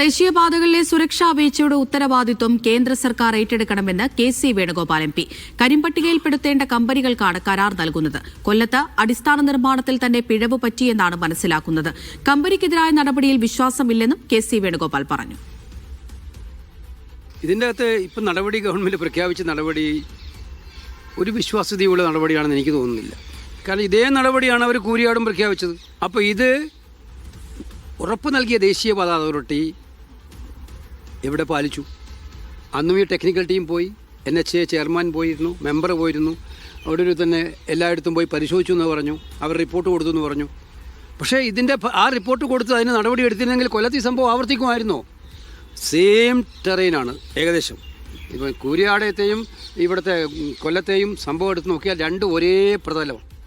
ദേശീയപാതകളിലെ സുരക്ഷാ വീഴ്ചയുടെ ഉത്തരവാദിത്വം കേന്ദ്ര സർക്കാർ ഏറ്റെടുക്കണമെന്ന് K C Venugopal M P. കരിമ്പട്ടികയിൽപ്പെടുത്തേണ്ട കമ്പനികൾക്കാണ് കരാർ നൽകുന്നത്. കൊല്ലത്ത് അടിസ്ഥാന നിർമ്മാണത്തിൽ തന്നെ പിഴവ് പറ്റിയെന്നാണ് മനസ്സിലാക്കുന്നത്. കമ്പനിക്കെതിരായ നടപടിയിൽ വിശ്വാസമില്ലെന്നും കെ സി വേണുഗോപാൽ പറഞ്ഞു. ഇതിന്റെ അകത്ത് ഇപ്പം നടപടി ഗവൺമെന്റ് പ്രഖ്യാപിച്ച നടപടി ഒരു വിശ്വാസ്യതയുള്ള നടപടിയാണെന്ന് എനിക്ക് തോന്നുന്നില്ല. കാരണം ഇതേ നടപടിയാണ് അവർ കൂരിയാടും പ്രഖ്യാപിച്ചത്. അപ്പോൾ ഇത് ഉറപ്പ് നൽകിയ ദേശീയപാത അതോറിറ്റി എവിടെ പാലിച്ചു? അന്നും ഈ ടെക്നിക്കൽ ടീം പോയി എൻ എച്ച് എ ചെയർമാൻ പോയിരുന്നു മെമ്പർ പോയിരുന്നു. അവിടെ ഒരു തന്നെ എല്ലായിടത്തും പോയി പരിശോധിച്ചു എന്ന് പറഞ്ഞു അവർ റിപ്പോർട്ട് കൊടുത്തു എന്ന് പറഞ്ഞു. പക്ഷേ ഇതിന്റെ ആ റിപ്പോർട്ട് കൊടുത്ത് അതിന് നടപടി എടുത്തില്ലെങ്കിൽ കൊല്ലത്ത് സംഭവം ആവർത്തിക്കുമായിരുന്നോ? സെയിം ടെറൈനാണ് ഏകദേശം. ഇപ്പം കൂരിയാടയത്തെയും ഇവിടുത്തെ കൊല്ലത്തെയും സംഭവം എടുത്ത് നോക്കിയാൽ രണ്ടും ഒരേ പ്രതലം.